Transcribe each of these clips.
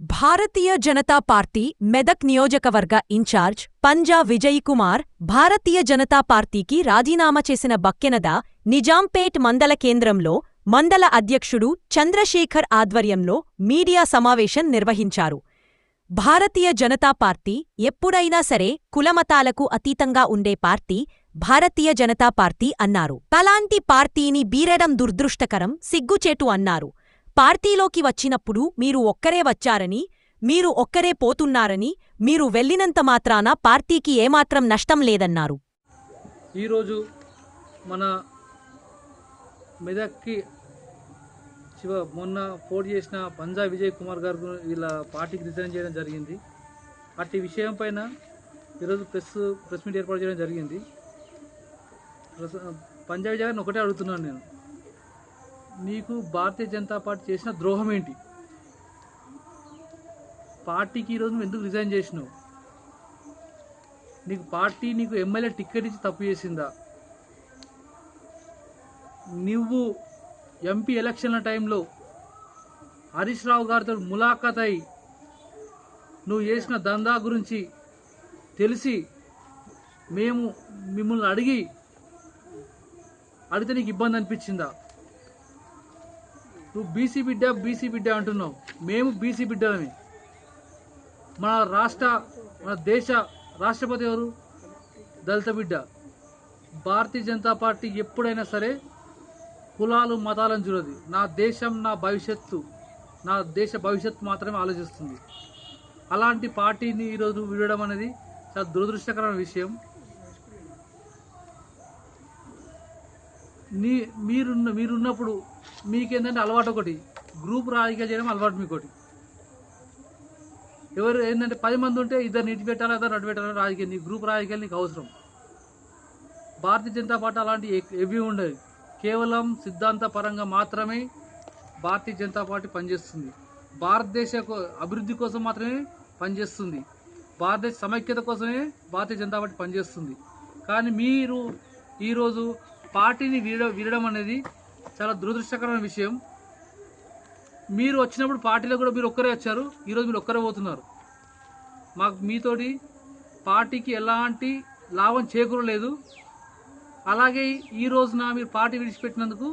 Bharatiya Janata party Medak నియోజకవర్గ incharge Panja Vijay Kumar Bharatiya Janata పార్టీకి రాజీనామా చేసిన బక్కెనద నిజాంపేట్ మండల కేంద్రంలో మండల అధ్యక్షుడు చంద్రశేఖర్ ఆధ్వర్యంలో మీడియా సమావేశం నిర్వహించారు. భారతీయ జనతా పార్టీ ఎప్పుడైనా సరే కులమతాలకు అతీతంగా ఉండే పార్టీ భారతీయ జనతా పార్టీ అన్నారు. తలాంటి పార్టీని బీరడం దుర్దృష్టకరం సిగ్గుచేటు అన్నారు. పార్టీలోకి వచ్చినప్పుడు మీరు ఒక్కరే వచ్చారని మీరు ఒక్కరే పోతున్నారని మీరు వెళ్ళినంత మాత్రాన పార్టీకి ఏమాత్రం నష్టం లేదన్నారు. ఈరోజు మన మెదక్కి శివ మొన్న పోటీ చేసిన పంజా విజయ్ కుమార్ గారు వీళ్ళ పార్టీకి రిజైన్ చేయడం జరిగింది. అట్టి విషయం పైన ఈరోజు ప్రెస్ ప్రెస్ మీట్ ఏర్పాటు చేయడం జరిగింది. ప్రస- పంజా విజయ్ గారిని ఒకటే అడుగుతున్నాను నేను. నీకు భారతీయ జనతా పార్టీ చేసిన ద్రోహం ఏంటి? పార్టీకి ఈరోజు నువ్వు ఎందుకు రిజైన్ చేసినావు? నీకు పార్టీ నీకు ఎమ్మెల్యే టికెట్ ఇచ్చి తప్పు చేసిందా? నువ్వు ఎంపీ ఎలక్షన్ల టైంలో హరీష్ రావు గారితో ములాఖాత్ అయి నువ్వు చేసిన దందా గురించి తెలిసి మేము మిమ్మల్ని అడిగి అడిగితే నీకు ఇబ్బంది అనిపించిందా? నువ్వు బీసీ బిడ్డ బీసీ బిడ్డ అంటున్నావు. మేము బీసీ బిడ్డలమే. మన రాష్ట్ర మన దేశ రాష్ట్రపతి ఎవరు? దళిత బిడ్డ. భారతీయ జనతా పార్టీ ఎప్పుడైనా సరే కులాలు మతాలను చూడదు. నా దేశం నా భవిష్యత్తు నా దేశ భవిష్యత్తు మాత్రమే ఆలోచిస్తుంది. అలాంటి పార్టీని ఈరోజు విడడం అనేది చాలా దురదృష్టకరమైన విషయం. నీ మీరున్న మీరున్నప్పుడు మీకేంటంటే అలవాటు ఒకటి. గ్రూప్ రాజకీయాలు చేయడం అలవాటు మీకోటి. ఎవరు ఏంటంటే పది మంది ఉంటే ఇద్దరు నీటి పెట్టాలి ఇద్దరు నటు పెట్టాలి రాజకీయం. నీ గ్రూప్ రాజకీయాలు నీకు అవసరం. భారతీయ జనతా పార్టీ అలాంటి ఎవి ఉండదు. కేవలం సిద్ధాంత పరంగా మాత్రమే భారతీయ జనతా పార్టీ పనిచేస్తుంది. భారతదేశ అభివృద్ధి కోసం మాత్రమే పనిచేస్తుంది. భారతదేశ సమైక్యత కోసమే భారతీయ జనతా పార్టీ పనిచేస్తుంది. కానీ మీరు ఈరోజు పార్టీని వీడ వీడడం అనేది చాలా దురదృష్టకరమైన విషయం. మీరు వచ్చినప్పుడు పార్టీలో కూడా మీరు ఒక్కరే వచ్చారు. ఈరోజు మీరు ఒక్కరే పోతున్నారు. మాకు మీతోటి పార్టీకి ఎలాంటి లాభం చేకూరలేదు. అలాగే ఈ రోజున మీరు పార్టీ విడిచిపెట్టినందుకు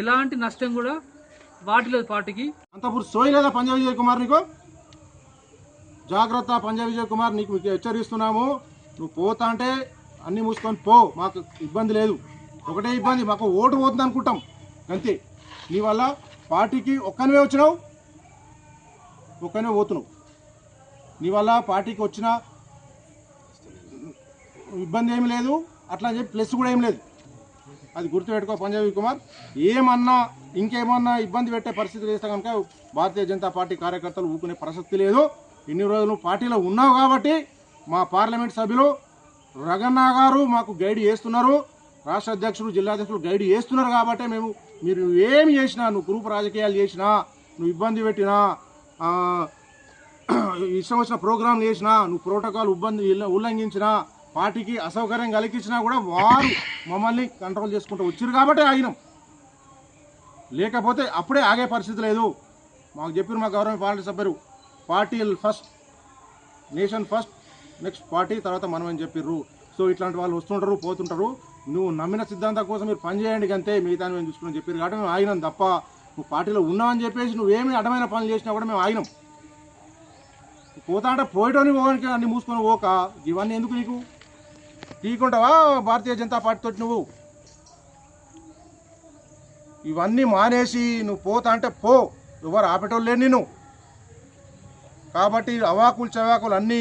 ఎలాంటి నష్టం కూడా వాటిలేదు పార్టీకి. అంతప్పుడు సోయి లేదా పంజాబ్ విజయ్ కుమార్ నీకు? జాగ్రత్త పంజాబ్ విజయ్ కుమార్ నీకు హెచ్చరిస్తున్నాము. నువ్వు పోతా అంటే అన్నీ మూసుకొని పో మాకు ఇబ్బంది లేదు. ఒకటే ఇబ్బంది మాకు ఓటు పోతుంది అనుకుంటాం. అంతే. నీ వల్ల పార్టీకి ఒక్కనివే వచ్చినావు ఒక్కనే పోతున్నావు. నీ వల్ల పార్టీకి వచ్చిన ఇబ్బంది ఏమి లేదు అట్లా అని చెప్పి ప్లస్ కూడా ఏం లేదు. అది గుర్తుపెట్టుకో పంజాబీ కుమార్ ఏమన్నా ఇంకేమన్నా ఇబ్బంది పెట్టే పరిస్థితి చేస్తే కనుక భారతీయ జనతా పార్టీ కార్యకర్తలు ఊకునే ప్రసక్తి లేదు. ఇన్ని రోజులు పార్టీలో ఉన్నావు కాబట్టి మా పార్లమెంట్ సభ్యులు రగన్న గారు మాకు గైడ్ చేస్తున్నారు. రాష్ట్ర అధ్యక్షులు జిల్లా అధ్యక్షులు గైడ్ చేస్తున్నారు కాబట్టి మేము మీరు ఏమి చేసినా నువ్వు గ్రూప్ రాజకీయాలు చేసినా నువ్వు ఇబ్బంది పెట్టినా ఇష్టం వచ్చిన ప్రోగ్రాం చేసినా నువ్వు ప్రోటోకాల్ ఇబ్బంది ఉల్లంఘించినా పార్టీకి అసౌకర్యం కలిగించినా కూడా వారు మమ్మల్ని కంట్రోల్ చేసుకుంటూ వచ్చారు కాబట్టి ఆగినాం. లేకపోతే అప్పుడే ఆగే పరిస్థితి లేదు. మాకు చెప్పారు మా గవర్నమెంట్ పార్టీ సభ్యులు party first nation first next party తర్వాత మనం అని చెప్పిర్రు. సో ఇట్లాంటి వాళ్ళు వస్తుంటారు పోతుంటారు. నువ్వు నమ్మిన సిద్ధాంతం కోసం మీరు పని చేయండి అంతే మిగతా మేము చూసుకుని చెప్పారు కాబట్టి మేము ఆగినాం తప్ప నువ్వు పార్టీలో ఉన్నావని చెప్పేసి నువ్వేమి అడ్డమైన పనులు చేసినా కూడా మేము ఆగినాం. పోతా అంటే పోయటోని పోవడానికి అన్ని మూసుకొని పోక ఇవన్నీ ఎందుకు నీకు? తీకుంటావా భారతీయ జనతా పార్టీతో నువ్వు? ఇవన్నీ మానేసి నువ్వు పోతా అంటే పో. ఎవరు ఆపేటోళ్ళు లేని నేను కాబట్టి అవాకులు చవాకులు అన్నీ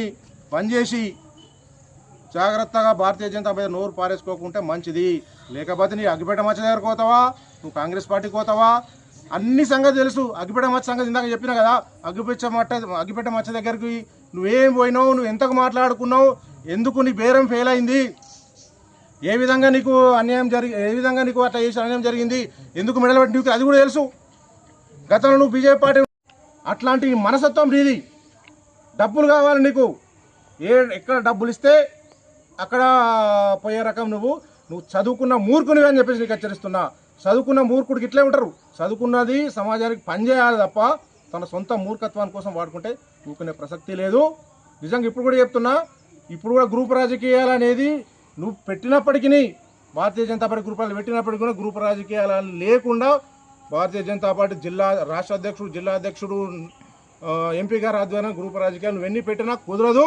బంద్ చేసి జాగ్రత్తగా భారతీయ జనతా పార్టీ నోరు పారేసుకోకుంటే మంచిది. లేకపోతే నీ అగ్గిపేట మచ్చ దగ్గరకు పోతావా నువ్వు కాంగ్రెస్ పార్టీకి పోతావా అన్ని సంగతి తెలుసు. అగ్గిపేట మచ్చ సంగతి ఇందాక చెప్పినా కదా అగ్గిపెచ్చ మట్ట అగ్గిపేట మచ్చ దగ్గరికి నువ్వేం పోయినావు? నువ్వు ఎంతకు మాట్లాడుకున్నావు? ఎందుకు నీ బేరం ఫెయిల్ అయింది? ఏ విధంగా నీకు అన్యాయం జరిగి ఏ విధంగా నీకు అట్లా చేసి అన్యాయం జరిగింది? ఎందుకు మెడల్ పెట్టి నీకు అది కూడా తెలుసు. గతంలో నువ్వు బీజేపీ పార్టీ అట్లాంటి మనసత్వం నీది. డబ్బులు కావాలి నీకు. ఏ ఎక్కడ డబ్బులు ఇస్తే అక్కడ పోయే రకం నువ్వు నువ్వు చదువుకున్న మూర్ఖునివి అని చెప్పేసి నీకు హెచ్చరిస్తున్నా. చదువుకున్న మూర్ఖుడికి ఇట్లే ఉంటారు. చదువుకున్నది సమాజానికి పనిచేయాలి తప్ప తన సొంత మూర్ఖత్వాని కోసం వాడుకుంటే ఊకునే ప్రసక్తి లేదు. నిజంగా ఇప్పుడు కూడా చెప్తున్నా ఇప్పుడు కూడా గ్రూప్ రాజకీయాలు అనేది నువ్వు పెట్టినప్పటికీ భారతీయ జనతా పార్టీ గ్రూపాలు పెట్టినప్పటికీ కూడా గ్రూప్ రాజకీయాలు లేకుండా భారతీయ జనతా పార్టీ జిల్లా రాష్ట్ర అధ్యక్షుడు జిల్లా అధ్యక్షుడు ఎంపీ గారు ఆధ్వర్యంలో గ్రూప్ రాజకీయాలు నువ్వు ఎన్ని పెట్టినా కుదరదు.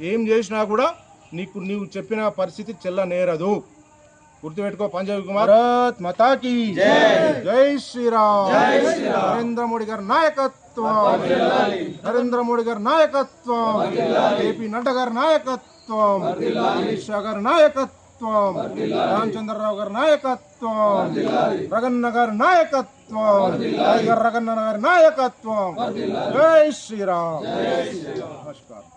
ఏం చేసినా కూడా నీకు నీవు చెప్పిన పరిస్థితి చెల్లనేరదు. గుర్తుపెట్టుకో పంజాబ్ కుమార్. భారత్ మతాకి. జై. శ్రీరామ్. నరేంద్ర మోడీ గారి నాయకత్వం. నరేంద్ర మోడీ గారి నాయకత్వం. ఏపీ నడ్డా గారి నాయకత్వం. అమిత్ షా గారి నాయకత్వం. రామచంద్రరావు గారి నాయకత్వం. రగన్న గారి నాయకత్వం. రగన్న గారి నాయకత్వం. జై శ్రీరామ్. నమస్కారం.